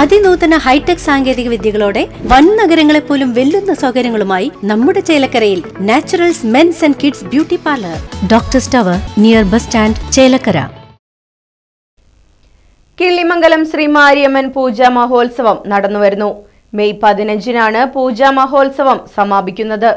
അതിനൂതന hi tech സാങ്കേതിക വിദ്യകളോടെ വൻ നഗരങ്ങളെ പോലും വെല്ലുന്ന സൗകര്യങ്ങളുമായി നമ്മുടെ ചേലക്കരയിൽ naturals mens and kids beauty parlour. Doctor tower near bus stand Chelakkara. Killimangalam Shri Mariamman പൂജാ മഹോത്സവം നടന്നുവരുന്നു. മെയ് പതിനഞ്ചിനാണ് പൂജാ മഹോത്സവം സമാപിക്കുന്നത്.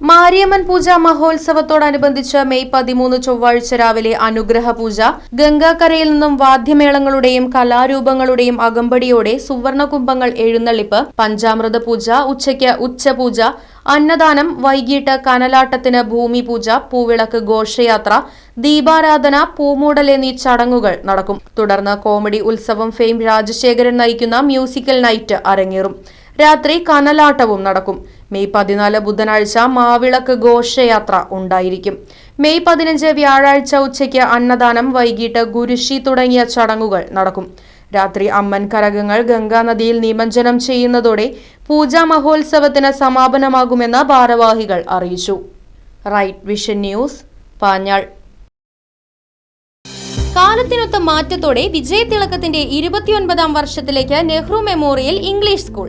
മാരിയമ്മൻ പൂജ മഹോത്സവത്തോടനുബന്ധിച്ച് മെയ് പതിമൂന്ന് ചൊവ്വാഴ്ച രാവിലെ അനുഗ്രഹ പൂജ ഗംഗാക്കരയിൽ നിന്നും വാദ്യമേളങ്ങളുടെയും കലാരൂപങ്ങളുടെയും അകമ്പടിയോടെ സുവർണകുംഭങ്ങൾ എഴുന്നള്ളിപ്പ് പഞ്ചാമൃത പൂജ ഉച്ചയ്ക്ക് ഉച്ചപൂജ അന്നദാനം വൈകിട്ട് കനലാട്ടത്തിന് ഭൂമി പൂജ പൂവിളക്ക് ഘോഷയാത്ര ദീപാരാധന പൂമൂടൽ എന്നീ ചടങ്ങുകൾ നടക്കും. തുടർന്ന് കോമഡി ഉത്സവം ഫെയിം രാജശേഖരൻ നയിക്കുന്ന മ്യൂസിക്കൽ നൈറ്റ് അരങ്ങേറും. രാത്രി കനലാട്ടവും നടക്കും. മെയ് പതിനാല് ബുധനാഴ്ച മാവിളക്ക് ഘോഷയാത്ര ഉണ്ടായിരിക്കും. മെയ് പതിനഞ്ച് വ്യാഴാഴ്ച ഉച്ചയ്ക്ക് അന്നദാനം വൈകിട്ട് ഗുരുഷി തുടങ്ങിയ ചടങ്ങുകൾ നടക്കും. രാത്രി അമ്മൻ കരകങ്ങൾ ഗംഗാനദിയിൽ നിമജ്ജനം ചെയ്യുന്നതോടെ പൂജാ മഹോത്സവത്തിന് സമാപനമാകുമെന്ന് ഭാരവാഹികൾ അറിയിച്ചു. Right vision news Panjal. കാലത്തിനൊത്ത മാറ്റത്തോടെ വിജയതിളക്കത്തിന്റെ ഇരുപത്തിയൊൻപതാം വർഷത്തിലേക്ക് നെഹ്റു മെമ്മോറിയൽ ഇംഗ്ലീഷ് സ്കൂൾ.